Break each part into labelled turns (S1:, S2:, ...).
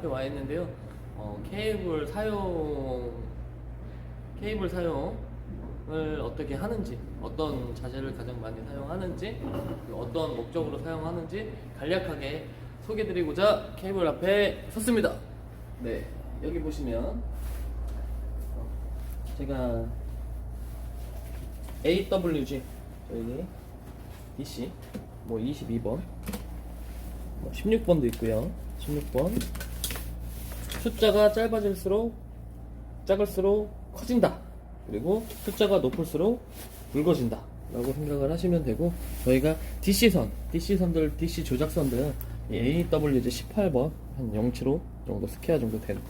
S1: 앞에 와 있는데요. 어, 케이블 사용 케이블 사용을 어떻게 하는지, 어떤 자재를 가장 많이 사용하는지, 어떤 목적으로 사용하는지 간략하게 소개드리고자 케이블 앞에 섰습니다. 네, 여기 보시면 어, 제가 AWG 저희 DC 뭐 22번 뭐 16번도 있고요 16번 숫자가 짧아질수록 작을수록 커진다. 그리고 숫자가 높을수록 굵어진다. 라고 생각을 하시면 되고 저희가 DC선 DC선들 DC 조작선들 AWG 18번 한075 정도 스퀘어 정도 되는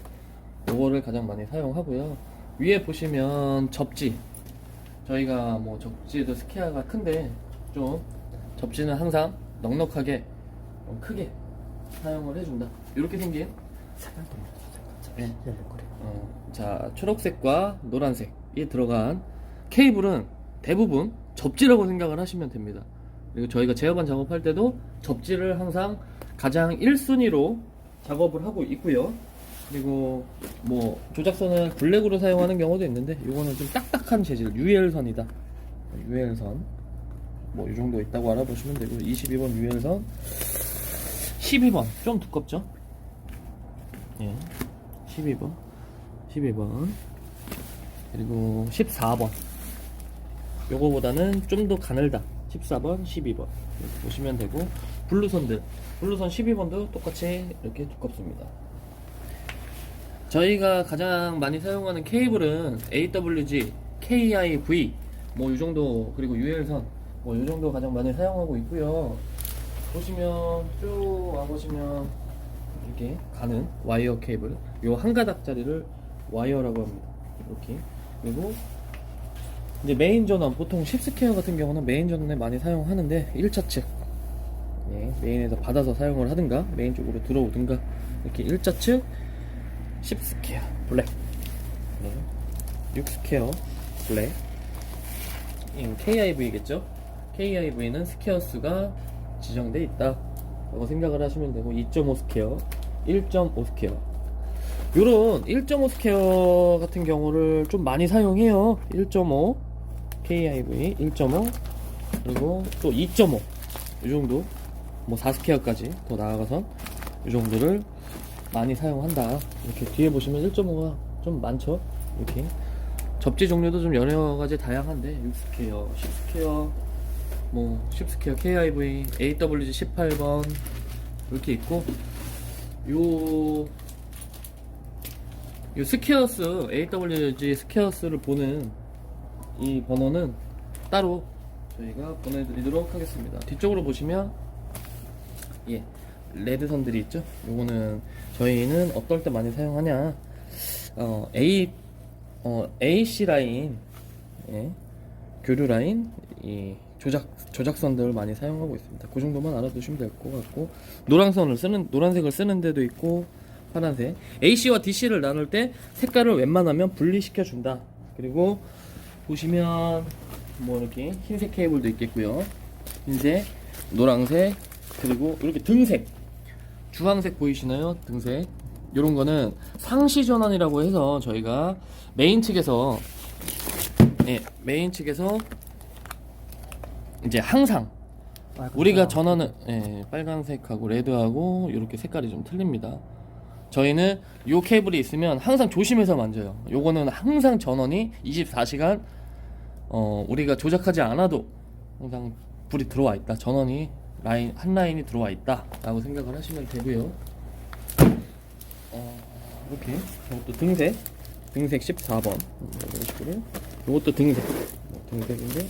S1: 요거를 가장 많이 사용하고요. 위에 보시면 접지. 저희가 뭐 접지도 스퀘어가 큰데 좀 접지는 항상 넉넉하게 좀 크게 사용을 해준다. 이렇게 생긴 네. 어, 자 초록색과 노란색이 들어간 케이블은 대부분 접지라고 생각을 하시면 됩니다. 그리고 저희가 제어반 작업할 때도 접지를 항상 가장 1순위로 작업을 하고 있고요. 그리고 뭐 조작선을 블랙으로 사용하는 경우도 있는데 이거는 좀 딱딱한 재질 유엘선이다. 유엘선 뭐 이 정도 있다고 알아보시면 되고 22번 유엘선 12번 좀 두껍죠? 예. 12번. 12번. 그리고 14번. 요거보다는 좀 더 가늘다. 14번 12번. 이렇게 보시면 되고 블루선들. 블루선 12번도 똑같이 이렇게 두껍습니다. 저희가 가장 많이 사용하는 케이블은 AWG, KIV 뭐이 정도 그리고 UL선. 뭐이 정도 가장 많이 사용하고 있고요. 보시면 쭉 와보시면 이렇게 가는 와이어 케이블. 요 한 가닥짜리를 와이어라고 합니다. 이렇게. 그리고 이제 메인 전원 보통 10스퀘어 같은 경우는 메인 전원에 많이 사용하는데 1차 측 예, 메인에서 받아서 사용을 하든가 메인 쪽으로 들어오든가 이렇게 1차 측 10스퀘어 블랙. 네. 6스퀘어 블랙. 인 KIV겠죠? KIV는 스퀘어 수가 지정돼 있다 라고 생각을 하시면 되고 2.5 스퀘어 1.5 스퀘어 요런 1.5 스퀘어 같은 경우를 좀 많이 사용해요 1.5 KIV 1.5 그리고 또 2.5이 정도 뭐 4스퀘어까지 더 나아가서 이 정도를 많이 사용한다. 이렇게 뒤에 보시면 1.5가 좀 많죠? 이렇게. 접지 종류도 좀 여러 가지 다양한데, 6스퀘어, 10스퀘어, 뭐, 10스퀘어, KIV, AWG 18번, 이렇게 있고, 요, 요 스퀘어스, AWG 스퀘어스를 보는 이 번호는 따로 저희가 보내드리도록 하겠습니다. 뒤쪽으로 보시면, 예, 레드선들이 있죠. 요거는 저희는 어떨 때 많이 사용하냐? 어, A 어, AC 라인, 예, 교류 라인, 이 조작 조작선들을 많이 사용하고 있습니다. 그 정도만 알아두시면 될 것 같고 노란선을 쓰는 노란색을 쓰는 데도 있고 파란색 AC와 DC를 나눌 때 색깔을 웬만하면 분리시켜 준다. 그리고 보시면 뭐 이렇게 흰색 케이블도 있겠고요. 흰색, 노란색, 그리고 이렇게 등색 주황색 보이시나요? 등색 이런 거는 상시 전환이라고 해서 저희가 메인 측에서 예, 메인 측에서 이제 항상 우리가 전원은 예, 빨간색하고 레드하고 이렇게 색깔이 좀 틀립니다. 저희는 요 케이블이 있으면 항상 조심해서 만져요. 요거는 항상 전원이 24시간 어, 우리가 조작하지 않아도 항상 불이 들어와 있다. 전원이 라인 한 라인이 들어와 있다라고 생각을 하시면 되고요. 어, 이렇게 이것도 등색 등색 14번 이런 식으로 이것도 등색 뭐 등색인데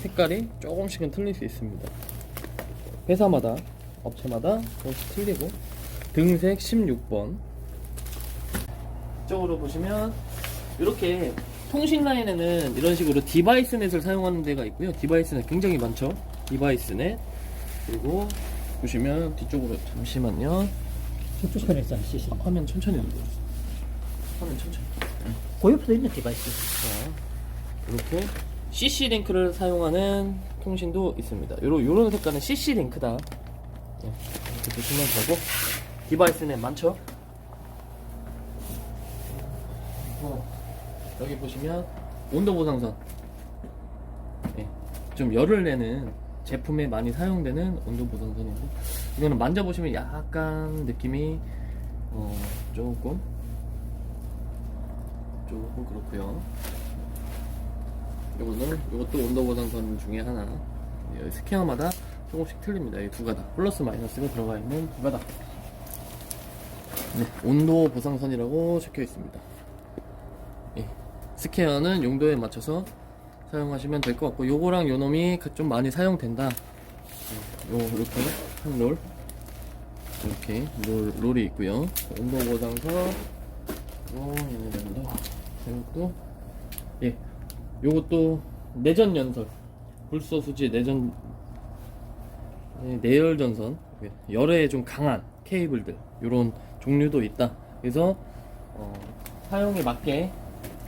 S1: 색깔이 조금씩은 틀릴 수 있습니다. 회사마다 업체마다 조금씩 틀리고 등색 16번 이쪽으로 보시면 이렇게 통신 라인에는 이런 식으로 디바이스 넷을 사용하는 데가 있고요. 디바이스 넷 굉장히 많죠. 디바이스 넷 그리고 보시면 뒤쪽으로 잠시만요.
S2: 저쪽 편에 있잖아, CC.
S1: 아, 화면 천천히 눌러주세요. 화면 천천히.
S2: 고옆도 있는 디바이스.
S1: 자, 이렇게 CC 링크를 사용하는 통신도 있습니다. 요런 요런 색깔은 CC 링크다. 네, 이렇게 보시면 되고 디바이스는 많죠? 여기 보시면 온도 보상선 예, 좀 열을 내는 제품에 많이 사용되는 온도 보상선이고 이거는 만져보시면 약간 느낌이 어, 조금 조금 그렇고요 이거는 이것도 온도 보 상선 중에 하나. 예, 스퀘어마다 조금씩 틀립니다. 이 두 가닥. 플러스 마이너스가 들어가 있는 두 가닥. 네, 온도 보상선이라고 적혀 있습니다. 예, 스퀘어는 용도에 맞춰서 사용하시면 될 것 같고 요거랑 요놈이 그좀 많이 사용된다. 예, 요 이렇게 한 롤. 이렇게 롤, 롤이 있고요. 온도 보상선. 어, 얘네들도. 이것도. 예 요것도 내전 연설. 불소수지 내전 예, 내열 전선. 예, 열에 좀 강한 케이블들. 요런 종류도 있다. 그래서 어, 사용에 맞게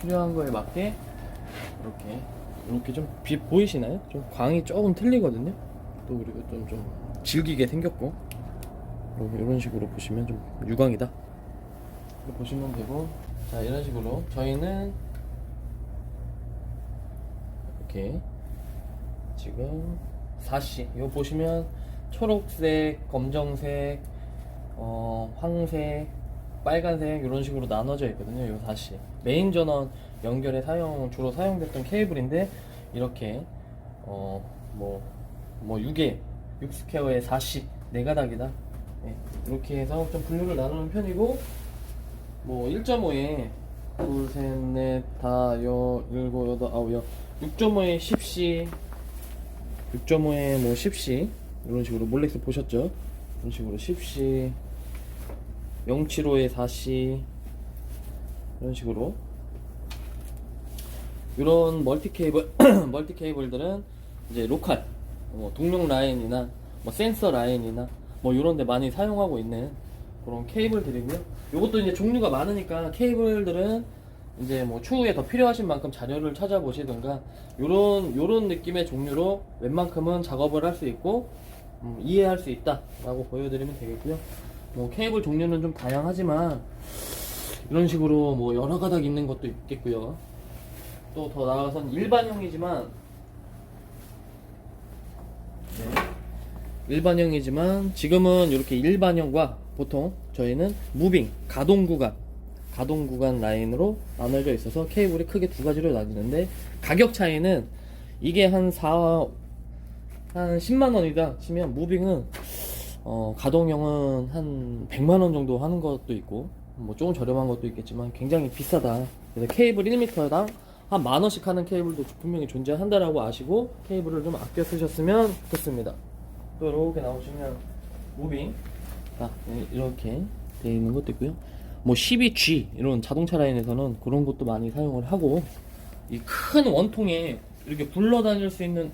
S1: 필요한 거에 맞게 이렇게 이렇게 좀 비, 보이시나요? 좀 광이 조금 틀리거든요. 또 그리고 좀 좀 질기게 생겼고. 이런 식으로 보시면 좀 유광이다. 보시면 되고. 자 이런 식으로 저희는 이렇게 지금 4시 이거 보시면 초록색, 검정색, 어, 황색, 빨간색 이런 식으로 나눠져 있거든요. 이 4시 메인 전원 연결에 사용 주로 사용됐던 케이블인데 이렇게 어 뭐뭐 뭐 6에 6스퀘어에 4시 네 가닥이다. 네, 이렇게 해서 좀 분류를 나누는 편이고 뭐 1.5에 둘, 셋, 넷, 다, 여, 일곱, 여덟, 아홉, 여 6.5에 10시. 6.5에 뭐 10시. 이런 식으로 몰렉스 보셨죠? 이런 식으로 10시. 075에 4시. 이런 식으로. 이런 멀티 케이블 멀티 케이블들은 이제 로컬 뭐 동력 라인이나 뭐 센서 라인이나 뭐 이런 데 많이 사용하고 있는 그런 케이블들이고요. 이것도 이제 종류가 많으니까 케이블들은 이제 뭐 추후에 더 필요하신 만큼 자료를 찾아보시든가 요런 요런 느낌의 종류로 웬만큼은 작업을 할 수 있고 음, 이해할 수 있다라고 보여드리면 되겠고요. 뭐 케이블 종류는 좀 다양하지만 이런 식으로 뭐 여러 가닥 있는 것도 있겠고요. 또 더 나아가선 일반형이지만 네. 일반형이지만 지금은 이렇게 일반형과 보통 저희는 무빙 가동 구간 가동 구간 라인으로 나눠져 있어서 케이블이 크게 두 가지로 나뉘는데 가격 차이는 이게 한 4, 한 10만 원이다 치면 무빙은 어, 가동형은 한 100만 원 정도 하는 것도 있고 뭐 조금 저렴한 것도 있겠지만 굉장히 비싸다. 그래서 케이블 1m당 한 만 원씩 하는 케이블도 분명히 존재한다라고 아시고 케이블을 좀 아껴 쓰셨으면 좋겠습니다. 또 이렇게 나오시면 무빙 딱 네, 이렇게 되어 있는 것도 있고요. 뭐 12G 이런 자동차 라인에서는 그런 것도 많이 사용을 하고 이 큰 원통에 이렇게 굴러다닐 수 있는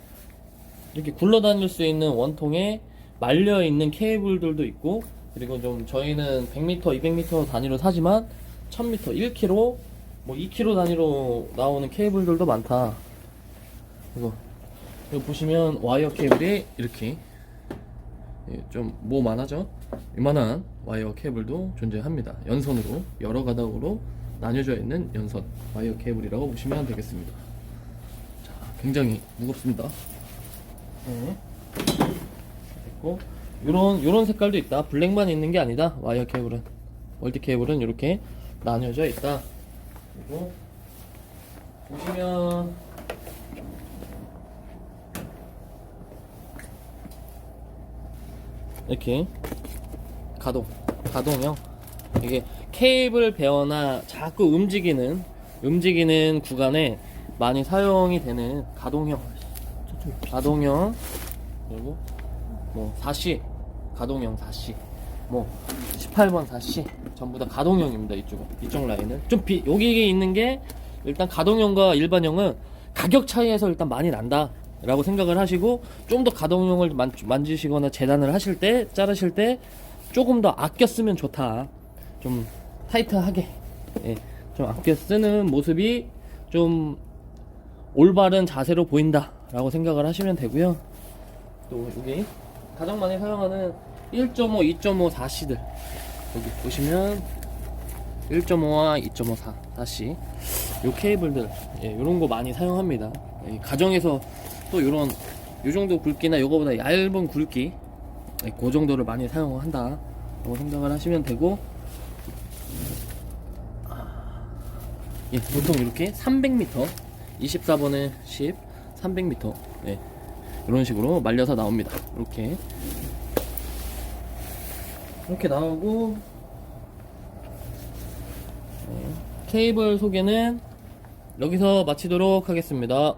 S1: 이렇게 굴러다닐 수 있는 원통에 말려 있는 케이블들도 있고 그리고 좀 저희는 100m, 200m 단위로 사지만 1000m, 1km, 뭐 2km 단위로 나오는 케이블들도 많다. 이거 이거 보시면 와이어 케이블이 이렇게 예, 좀 모만하죠? 이만한 와이어 케이블도 존재합니다. 연선으로 여러 가닥으로 나뉘어져 있는 연선 와이어 케이블이라고 보시면 되겠습니다. 자, 굉장히 무겁습니다. 네. 됐고 요런 요런 색깔도 있다. 블랙만 있는 게 아니다. 와이어 케이블은 멀티 케이블은 이렇게 나뉘어져 있다. 그리고 보시면 이렇게 가동 가동형? 이게 케이블 베어나 자꾸 움직이는 움직이는 구간에 많이 사용이 되는 가동형. 가동형. 그리고 뭐 4시 가동형 4시 뭐 18번 4시 전부 다 가동형입니다 이쪽은. 이쪽 라인은. 좀 비, 여기 있는 게 일단 가동형과 일반형은 가격 차이에서 일단 많이 난다 라고 생각을 하시고 좀 더 가동형을 만, 만지시거나 재단을 하실 때 자르실 때 조금 더 아껴 쓰면 좋다. 좀 타이트하게. 예, 좀 아껴 쓰는 모습이 좀 올바른 자세로 보인다 라고 생각을 하시면 되고요. 또 여기 가장 많이 사용하는 1.5, 2.5, 4C들. 여기 보시면 1.5와 2.5, 4, 4C 요 케이블들. 예, 요런 거 많이 사용합니다. 예, 가정에서 또 요런 요 정도 굵기나 요거보다 얇은 굵기 예, 그 정도를 많이 사용한다. 라고 생각을 하시면 되고 예, 보통 이렇게 300m 24번에 10 300m 네, 이런 식으로 말려서 나옵니다. 이렇게. 이렇게 나오고 네, 케이블 소개는 여기서 마치도록 하겠습니다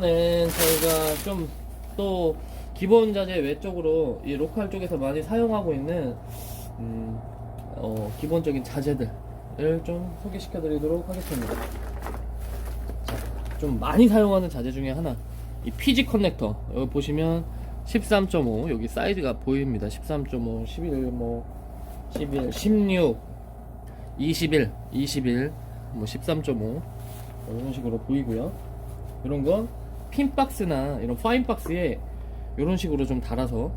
S1: 이번엔 저희가 좀 또 기본 자재 외적으로 이 로컬 쪽에서 많이 사용하고 있는 음, 어, 기본적인 자재들을 좀 소개시켜 드리도록 하겠습니다. 자, 좀 많이 사용하는 자재 중에 하나 이 PG 커넥터. 여기 보시면 13.5 여기 사이즈가 보입니다. 13.5 11 뭐 11 16 21 21 뭐 13.5 이런 식으로 보이고요. 이런 건 핀 박스나 이런 파인 박스에 이런 식으로 좀 달아서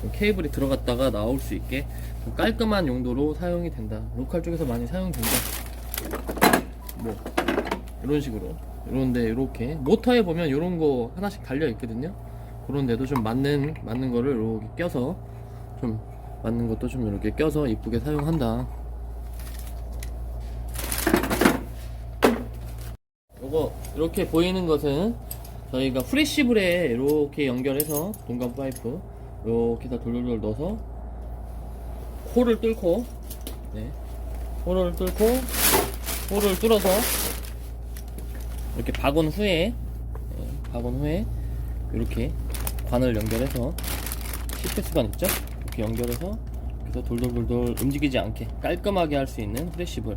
S1: 좀 케이블이 들어갔다가 나올 수 있게 좀 깔끔한 용도로 사용이 된다. 로컬 쪽에서 많이 사용된다. 뭐 이런 식으로. 이런데 이렇게. 모터에 보면 이런 거 하나씩 달려 있거든요. 그런데도 좀 맞는 맞는 거를 이렇게 껴서 좀 맞는 것도 좀 이렇게 껴서 이쁘게 사용한다. 요거 이렇게 보이는 것은 저희가 프레시블에 이렇게 연결해서 동감 파이프 이렇게 다 돌돌돌 넣어서 홀을 뚫고 네. 홀을 뚫고 홀을 뚫어서 이렇게 박은 후에 네, 박은 후에 이렇게 관을 연결해서 CPS관 있죠? 이렇게 연결해서 그래서 돌돌돌돌 움직이지 않게 깔끔하게 할 수 있는 프레시블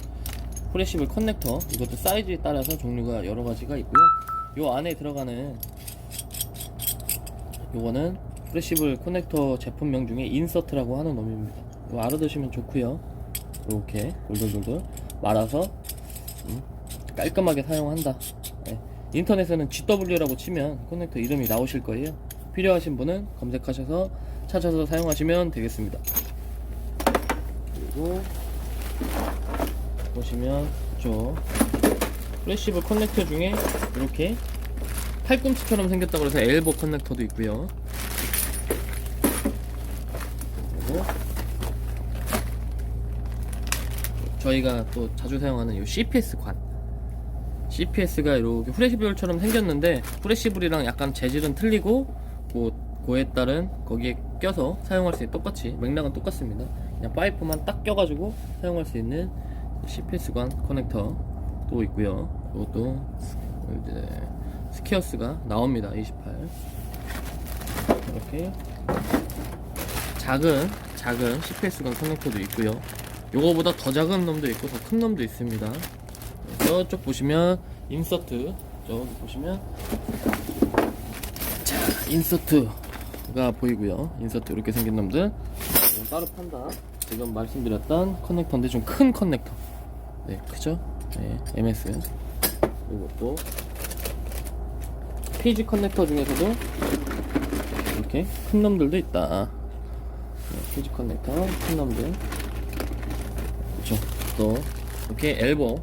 S1: 프레시블 커넥터 이것도 사이즈에 따라서 종류가 여러 가지가 있고요 요 안에 들어가는 요거는 프레시블 커넥터 제품명 중에 인서트라고 하는 놈입니다. 이거 알아두시면 좋고요. 이렇게 돌돌돌돌 말아서 음, 깔끔하게 사용한다. 네. 인터넷에는 GW라고 치면 커넥터 이름이 나오실 거예요. 필요하신 분은 검색하셔서 찾아서 사용하시면 되겠습니다. 그리고 보시면 저 플래시블 커넥터 중에 이렇게 팔꿈치처럼 생겼다고 해서 엘보 커넥터도 있고요. 그리고 저희가 또 자주 사용하는 이 CPS 관. CPS가 이렇게 프레시블처럼 생겼는데 프레시블이랑 약간 재질은 틀리고 그, 그에 따른 거기에 껴서 사용할 수 있는 똑같이 맥락은 똑같습니다. 그냥 파이프만 딱 껴가지고 사용할 수 있는 CPS관 커넥터 또 있고요. 이것도 이제 스퀘어스가 나옵니다. 28 이렇게 작은 작은 CPS관 커넥터도 있고요. 요거보다 더 작은 놈도 있고 더 큰 놈도 있습니다. 저쪽 보시면 인서트 저기 보시면 자 인서트가 보이고요. 인서트 이렇게 생긴 놈들. 따로 판다. 지금 말씀드렸던 커넥터인데 좀 큰 커넥터. 네 크죠 네 MS 이것도 페이지 커넥터 중에서도 이렇게 큰 놈들도 있다. 네, 페이지 커넥터 큰 놈들. 그렇죠 또 이렇게 엘보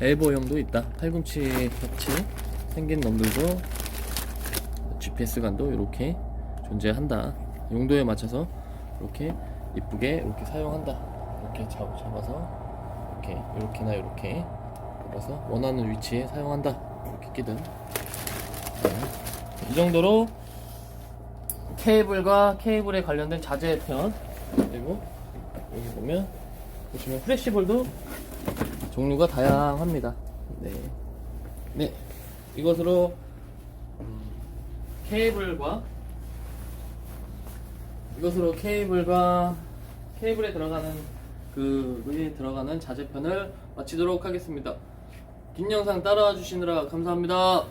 S1: 엘보형도 있다. 팔꿈치 같이 생긴 놈들도 GPS관도 이렇게 존재한다. 용도에 맞춰서 이렇게 이쁘게 이렇게 사용한다. 이렇게 잡, 잡아서 이렇게 이렇게나 이렇게 잡아서 원하는 위치에 사용한다. 이렇게 끼든. 네. 이 정도로 케이블과 케이블에 관련된 자재 편. 그리고 여기 보면 보시면 프레시볼도 종류가 다양합니다. 네, 네. 이것으로 음, 케이블과 이것으로 케이블과 케이블에 들어가는 그에 들어가는 자재편을 마치도록 하겠습니다. 긴 영상 따라와 주시느라 감사합니다.